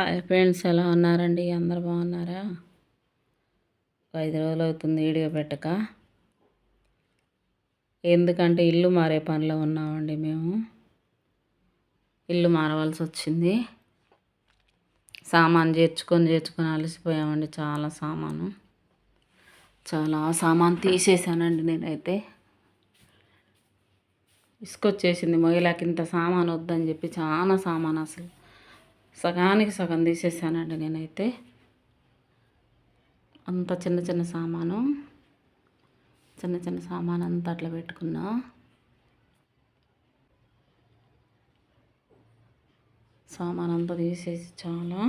Hi friends ఎలా ఉన్నారండి? అందరు బాగున్నారా? ఒక ఐదు రోజులు అవుతుంది వీడియో పెట్టక. ఎందుకంటే ఇల్లు మారే పనిలో ఉన్నామండి మేము. ఇల్లు మారవలసి వచ్చింది. సామాన్ చేర్చుకొని చేర్చుకొని అలసిపోయామండి చాలా సామాను. చాలా సామాన్ తీసేసానండి నేనైతే. ఇసుకొచ్చేసింది మొయ్యలాకి ఇంత సామాన్ వద్దని చెప్పి చాలా సామాన్ అసలు. సగానికి సగం తీసేసానండి నేనైతే. అంత చిన్న చిన్న సామాను చిన్న చిన్న సామాన్ అంతా అట్లా పెట్టుకున్నా. సామాన్ అంతా తీసేసి చాలా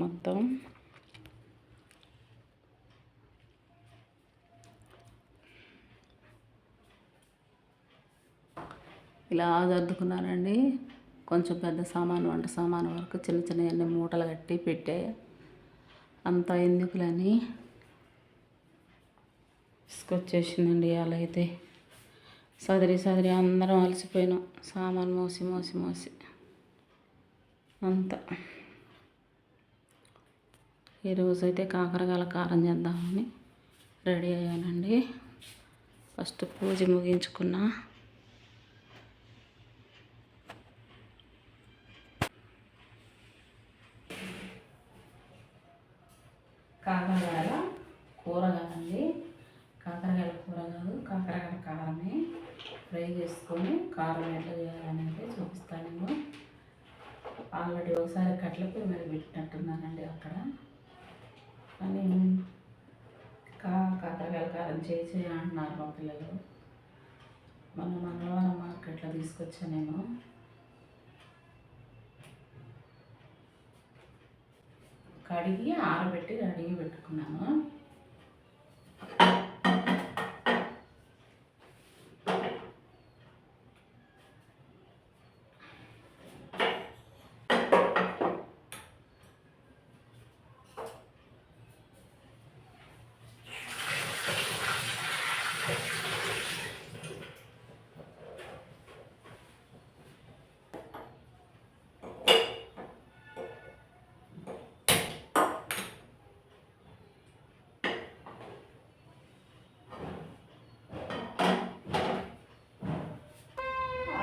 మొత్తం. ఇలా సర్దుకున్నానండి. కొంచెం పెద్ద సామాను వంట సామాను వరకు చిన్న చిన్నవన్నీ మూటలు కట్టి పెట్టే అంత ఎందుకులని ఇసుకొచ్చేసిందండి అలా అయితే. సదిరి సదిరి అందరం అలసిపోయినాం. సామాను మోసి మోసి మోసి. అంత. ఈరోజు అయితే కాకరకాయల కారం చేద్దామని రెడీ అయ్యానండి. ఫస్ట్ పూజ ముగించుకున్నా కాకరకాయల కూర కాదండి కాకరకాయల కూర కాదు కాకరకాయల కారమే ఫ్రై చేసుకొని కారం ఎట్లా చేయాలనేది చూపిస్తాను నేను. ఆల్రెడీ ఒకసారి కట్లపై మరి పెట్టినట్టున్నానండి అక్కడ. కానీ కా కాకరకాయల కారం చేసి అంటున్నారు మా పిల్లలు. మొన్న మంగళవారం మార్కెట్లో తీసుకొచ్చానేమో. నేను కడిగి ఆరబెట్టి రెడీ పెట్టుకున్నాను.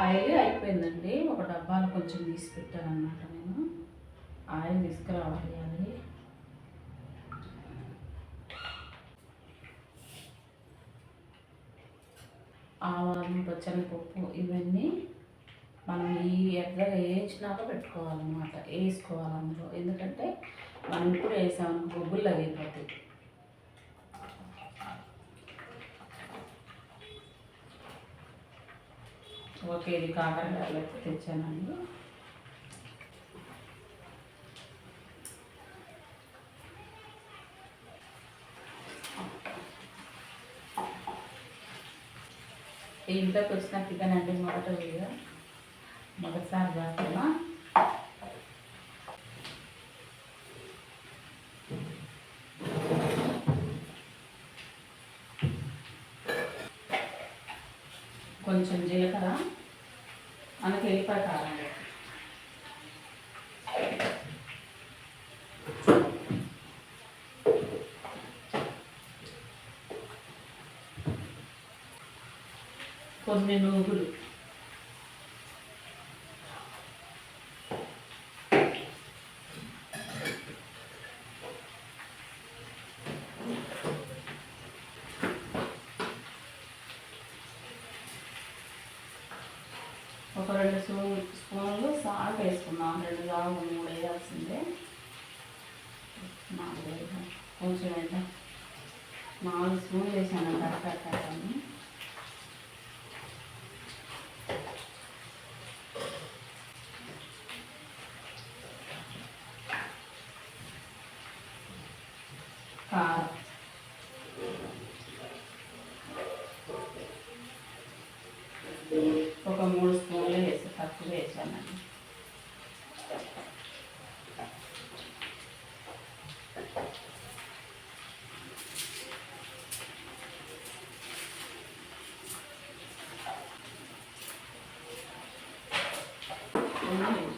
ఆయిల్ అయిపోయిందండి. ఒక డబ్బాలో కొంచెం తీసి పెట్టానమాట నేను. ఆయిల్ తీసుకురావాలి అది. ఆవాలు పచ్చనిపప్పు ఇవన్నీ మనం ఈ ఎర్ర వేయించినాక పెట్టుకోవాలన్నమాట. వేసుకోవాలి అందులో. ఎందుకంటే మనం ఇప్పుడు వేసామనుకో బొబ్బులు అయిపోతాయి ఓకే ఇది కాకరకాయలు తెచ్చానండి. ఇంట్లోకి వచ్చిన చికెన్ అండి మొదట వీడియో. మొదటిసారి కాకుండా కొంచెం జీలకర్ర మనకి వెళ్ళిపోయి కారం కొన్ని నూగులు. ఒక రెండు స్పూన్ స్పూన్లు సాల్ట్ వేసుకున్నాం రెండు కాదు మూడు వేయాల్సిందే. నాలుగు వేద్దాం కొంచెం వేద్దాం నాలుగు స్పూన్లు వేసాను. కరకట్టాలని కారం. ఒక మూడు বানাবো Thank you.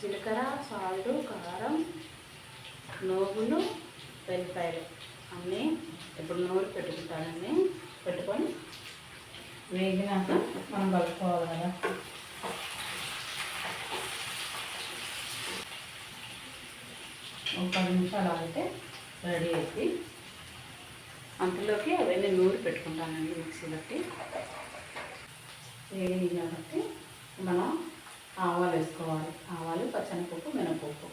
జీలకర్ర సాల్ట్ కారం నోగులు వెల్లిపాయలు అన్నీ ఇప్పుడు నూరు పెట్టుకుంటానండి. పెట్టుకొని వేగినాక మనం కలుపుకోవాలి కదా. ఒక పది నిమిషాలు ఆగితే రెడీ అయింది అంతలోకి అవన్నీ నూరి పెట్టుకుంటానండి మిక్సీ బట్టి వేడి కాబట్టి మనం ఆవాలు వేసుకోవాలి. ఆవాలు పచ్చనిపప్పు మినపప్పు.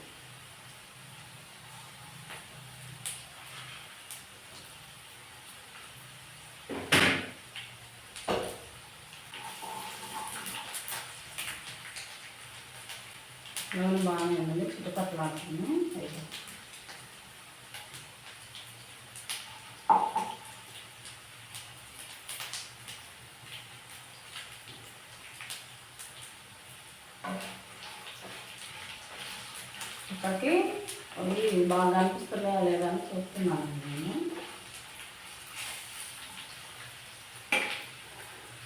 నూనె బాగానే ఉంది. చుట్టుపక్కల ఆడుతుంది ఇప్పటికి అవి బాగా అనిపిస్తున్నాయా లేదా అని చూస్తున్నాను నేను.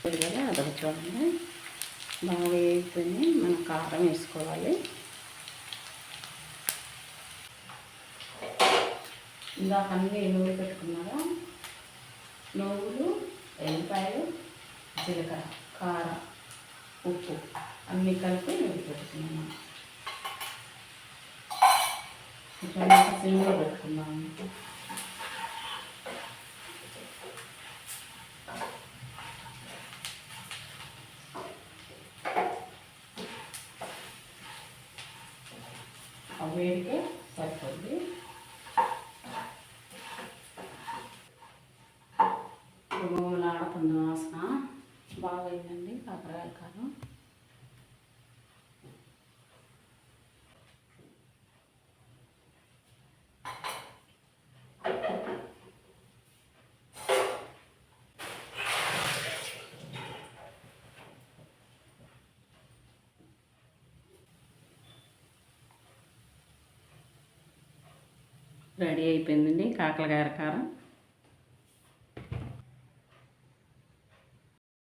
కదా అదొక చూడండి. బాగా వేగిపోయి మనం కారం వేసుకోవాలి. ఇందాక అన్నీ నూనె పెట్టుకున్నారా? నువ్వులు ఎల్లిపాయలు జీలకర్ర కారం ఉప్పు. అన్నీ కలిపి నూనె పెట్టుకున్నాను. కొంచెం సిమ్లో పెట్టుకున్నాను ఆ వేడికే సరిపోద్ది. ఆడుతుంది వాసన బాగా అయిందండి కాకరకాయ కారం. రెడీ అయిపోయిందండి కాకరకాయ కారం.